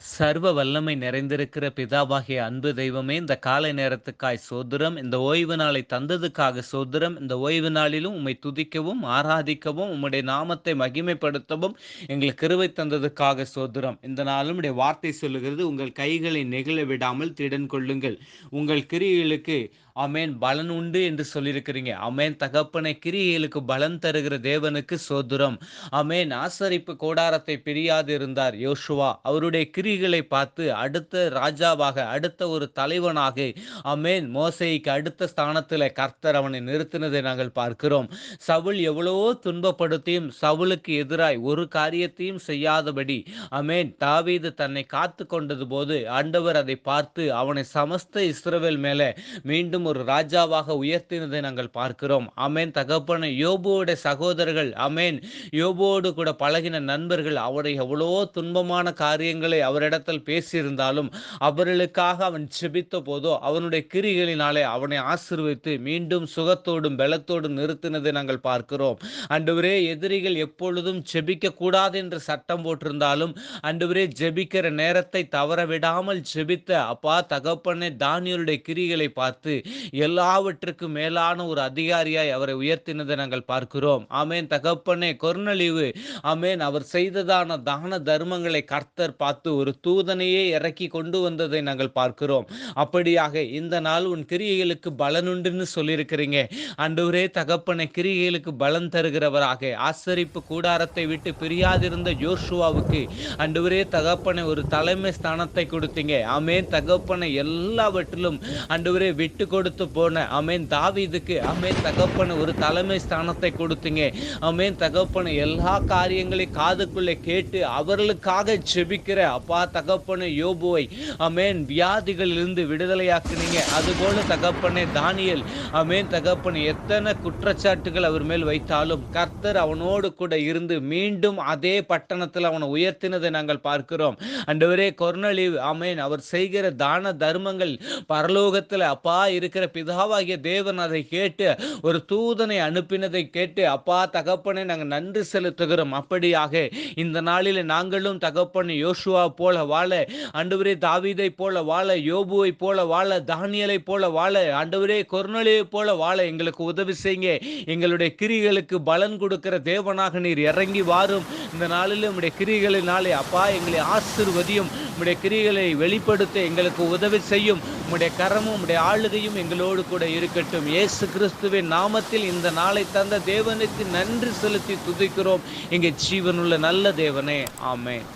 சர்வ வல்லமை நிறைந்திருக்கிற பிதாவாகிய அன்பு தெய்வமே இந்த காலை நேரத்துக்காய் சோதரம் இந்த ஓய்வு நாளை தந்ததுக்காக சோதரம் இந்த ஓய்வு நாளிலும் உம்மை துதிக்கவும் ஆராதிக்கவும் உம்முடைய நாமத்தை மகிமைப்படுத்தவும் எங்களுக்கு கிருவை தந்ததுக்காக சோதரம். இந்த நாளும் வார்த்தை சொல்லுகிறது உங்கள் கைகளை நெகிழ விடாமல் திடன் கொள்ளுங்கள். உங்கள் கிரிகளுக்கு அமேன் பலன் உண்டு என்று சொல்லியிருக்கிறீங்க. அமேன் தகப்பனை கிரியைகளுக்கு பலன் தருகிற தேவனுக்கு சோதுரம். அமேன் ஆசரிப்பு கோடாரத்தை பிரியாது இருந்தார் யோசுவா. அவருடைய கிரிகளை பார்த்து அடுத்த ராஜாவாக அடுத்த ஒரு தலைவனாக அமேன் மோசைக்கு அடுத்த ஸ்தானத்தில் கர்த்தர் அவனை நிறுத்தினதை நாங்கள் பார்க்கிறோம். சவுல் எவ்வளவோ துன்பப்படுத்தியும் சவுலுக்கு எதிராய் ஒரு காரியத்தையும் செய்யாதபடி அமேன் தாவீது தன்னை காத்து கொண்டது போது ஆண்டவர் அதை பார்த்து அவனை சமஸ்த இஸ்ரவேல் மேலே மீண்டும் ஒரு ராஜாவாக உயர்த்தினதை நாங்கள் பார்க்கிறோம். அமேன் தகப்பன யோபுவோட சகோதரர்கள் அமேன் யோபுவோடு கூட பழகின நண்பர்கள் அவரை எவ்வளோ துன்பமான காரியங்களை அவரிடத்தில் பேசியிருந்தாலும் அவர்களுக்காக அவன் செபித்த போதோ அவனுடைய கிரிகளினாலே அவனை ஆசிர்வித்து மீண்டும் சுகத்தோடும் பலத்தோடும் நிறுத்தினதை நாங்கள் பார்க்கிறோம். அன்றுவரே எதிரிகள் எப்பொழுதும் செபிக்க கூடாது என்று சட்டம் போட்டிருந்தாலும் அன்றுவரே ஜெபிக்கிற நேரத்தை தவற விடாமல் செபித்த அப்பா தகப்பனே தானியருடைய கிரிகளை பார்த்து எல்லாவற்றுக்கும் மேலான ஒரு அதிகாரியாய் அவரை உயர்த்தினதை நாங்கள் பார்க்கிறோம். ஆமேன். தகப்பனே கொர்னலிவு ஆமேன். அவர் செய்ததான தான தர்மங்களை கர்த்தர் பார்த்து ஒரு தூதனையே இறக்கி கொண்டு வந்ததை நாங்கள் பார்க்கிறோம். அப்படியாக இந்த நாள் உன் கிரியைகளுக்கு பலனுண்டுன்னு சொல்லியிருக்கிறீங்க. அன்றுவரே தகப்பனை கிரியைகளுக்கு பலன் தருகிறவராக ஆசரிப்பு கூடாரத்தை விட்டு பிரியாதிருந்த ஜோஷுவாவுக்கு அன்றுவரே தகப்பனை ஒரு தலைமை ஸ்தானத்தை கொடுத்தீங்க. ஆமேன். தகப்பனை எல்லாவற்றிலும் அன்றுவரே விட்டு கொடு கொடுத்து போன. அமேன் தாவீதுக்கு அமேன் தகப்பன ஒரு தலைமை ஸ்தானத்தை கொடுத்தீங்க. அமேன் தகப்பன எல்லா காரியங்களையும் காதுக்குள்ளே கேட்டு அவர்களுக்காக செபிக்கிற அப்பா தகப்பன யோபுவை. அமேன் வியாதிகளிலிருந்து விடுதலையாக்குனீங்க. அதுபோல தகப்பனே தானியல். அமேன் தகப்பன எத்தனை குற்றச்சாட்டுகள் அவர் மேல் வைத்தாலும் கர்த்தர் அவனோடு கூட இருந்து மீண்டும் அதே பட்டணத்தில் அவனை உயர்த்தினதை நாங்கள் பார்க்கிறோம். அண்டவரே கொர்னலிவ் அமேன் அவர் செய்கிற தான தர்மங்கள் பரலோகத்தில் அப்பா இருக்கிற பிதாவாகிய தேவன் அதை கேட்டு ஒரு தூதனை அனுப்பினதை கேட்டு அப்பா தகப்பனை நாங்கள் நன்றி செலுத்துகிறோம். அப்படியாக இந்த நாளில் நாங்களும் தகப்பன் யோசுவா போல வாழ அண்டுவரே தாவீதை போல வாழ யோபுவை போல வாழ தானியலை போல வாழ ஆண்டவரே கொர்னலியை போல வாழ எங்களுக்கு உதவி செய்யுங்க. எங்களுடைய கிரிகளுக்கு பலன் கொடுக்கிற தேவனாக நீர் இறங்கி வாரும். இந்த நாளில் உடைய கிரிகளினாலே அப்பா எங்களை ஆசிர்வதியும் உம்முடைய கிரிகளை வெளிப்படுத்த எங்களுக்கு உதவி செய்யும். உம்முடைய கரமும் உடைய ஆளுகையும் எங்களோடு கூட இருக்கட்டும். இயேசு கிறிஸ்துவின் நாமத்தில் இந்த நாளை தந்த தேவனுக்கு நன்றி செலுத்தி துதிக்கிறோம். எங்கள் ஜீவனுள்ள நல்ல தேவனே. ஆமேன்.